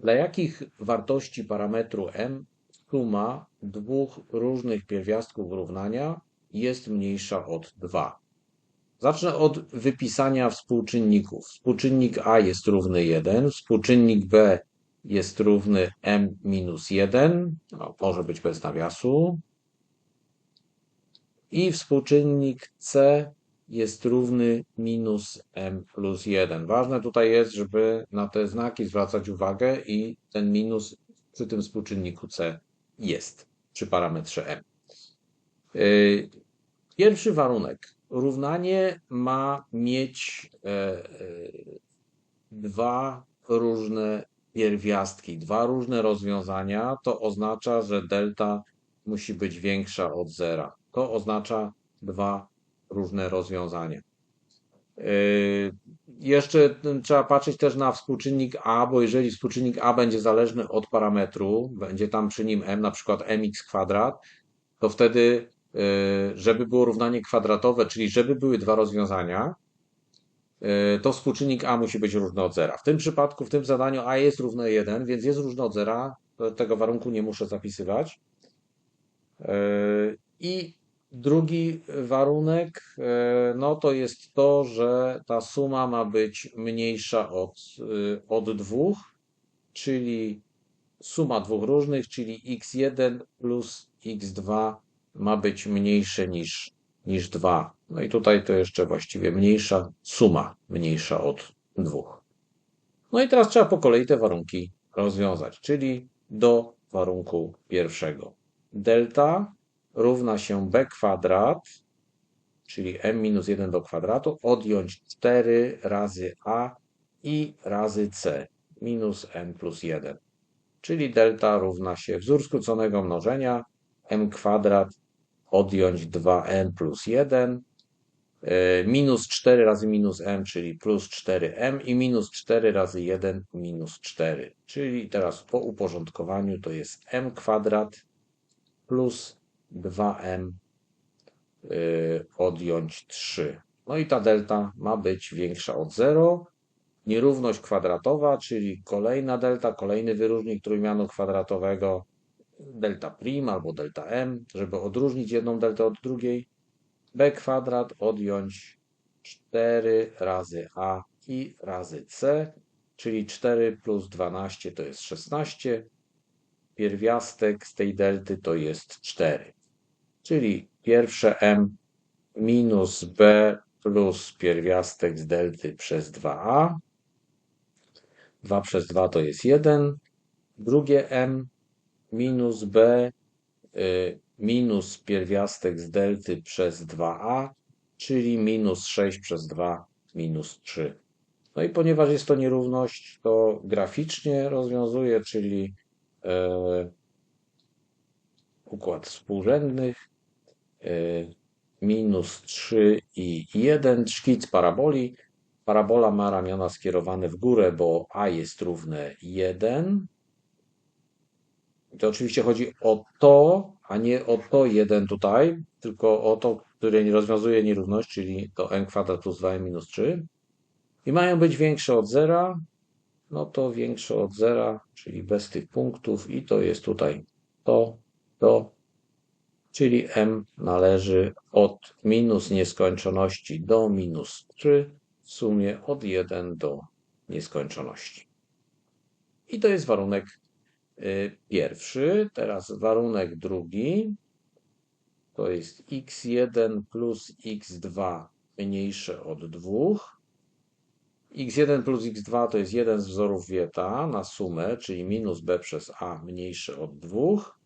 Dla jakich wartości parametru m suma dwóch różnych pierwiastków równania jest mniejsza od 2? Zacznę od wypisania współczynników. Współczynnik a jest równy 1, współczynnik b jest równy m minus 1, no, może być bez nawiasu, i współczynnik c jest równy minus m plus 1. Ważne tutaj jest, żeby na te znaki zwracać uwagę i ten minus przy tym współczynniku c jest przy parametrze m. Yy, pierwszy warunek. Równanie ma mieć e, e, dwa różne pierwiastki, dwa różne rozwiązania. To oznacza, że delta musi być większa od zera. To oznacza dwa różne rozwiązania. Yy, jeszcze trzeba patrzeć też na współczynnik a, bo jeżeli współczynnik a będzie zależny od parametru, będzie tam przy nim m, na przykład mx kwadrat, to wtedy, yy, żeby było równanie kwadratowe, czyli żeby były dwa rozwiązania, yy, to współczynnik a musi być równy od zera. W tym przypadku, w tym zadaniu a jest równe 1, więc jest równy od zera. Tego warunku nie muszę zapisywać. I Drugi warunek, e, no to jest to, że ta suma ma być mniejsza od, e, od dwóch, czyli suma dwóch różnych, czyli x1 plus x2 ma być mniejsze niż, niż 2. No i tutaj to jeszcze właściwie mniejsza suma, mniejsza od dwóch. No i teraz trzeba po kolei te warunki rozwiązać, czyli do warunku pierwszego. Delta równa się b kwadrat, czyli m minus 1 do kwadratu, odjąć 4 razy a i razy c minus n plus 1. Czyli delta równa się wzór skróconego mnożenia m kwadrat odjąć 2m plus 1 e, minus 4 razy minus m, czyli plus 4m i minus 4 razy 1 minus 4. Czyli teraz po uporządkowaniu to jest m kwadrat plus 2m y, odjąć 3. No i ta delta ma być większa od 0. Nierówność kwadratowa, czyli kolejna delta, kolejny wyróżnik trójmianu kwadratowego, delta prim albo delta m, żeby odróżnić jedną deltę od drugiej. b kwadrat odjąć 4 razy a i razy c, czyli 4 plus 12 to jest 16. Pierwiastek z tej delty to jest 4 czyli pierwsze m minus b plus pierwiastek z delty przez 2a. 2 przez 2 to jest 1. Drugie m minus b y, minus pierwiastek z delty przez 2a, czyli minus 6 przez 2 minus 3. No i ponieważ jest to nierówność, to graficznie rozwiązuję, czyli e, układ współrzędnych Y, minus 3 i 1, szkic paraboli. Parabola ma ramiona skierowane w górę, bo a jest równe 1. I to oczywiście chodzi o to, a nie o to 1 tutaj, tylko o to, które rozwiązuje nierówność, czyli to n kwadrat plus 2n minus 3. I mają być większe od 0, no to większe od 0, czyli bez tych punktów i to jest tutaj to, to czyli m należy od minus nieskończoności do minus 3, w sumie od 1 do nieskończoności. I to jest warunek y, pierwszy. Teraz warunek drugi to jest x1 plus x2 mniejsze od 2. x1 plus x2 to jest jeden z wzorów Wieta na sumę, czyli minus b przez a mniejsze od 2 E,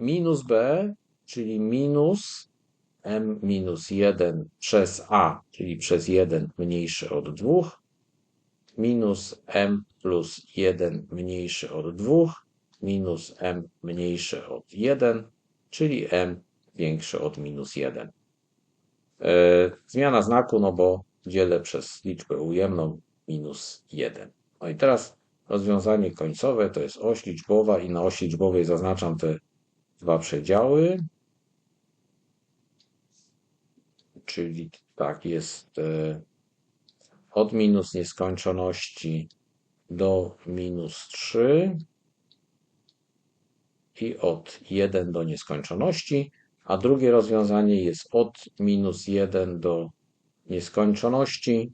minus b, czyli minus m minus 1 przez a, czyli przez 1 mniejszy od 2, minus m plus 1 mniejszy od 2, minus m mniejsze od 1, czyli m większe od minus 1. E, zmiana znaku, no bo dzielę przez liczbę ujemną minus 1. No i teraz Rozwiązanie końcowe to jest oś liczbowa i na osi liczbowej zaznaczam te dwa przedziały. Czyli tak jest e, od minus nieskończoności do minus 3 i od 1 do nieskończoności, a drugie rozwiązanie jest od minus 1 do nieskończoności.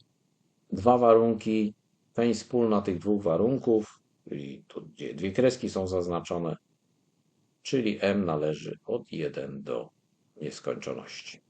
Dwa warunki, peń wspólna tych dwóch warunków, czyli tu dwie kreski są zaznaczone, czyli m należy od 1 do nieskończoności.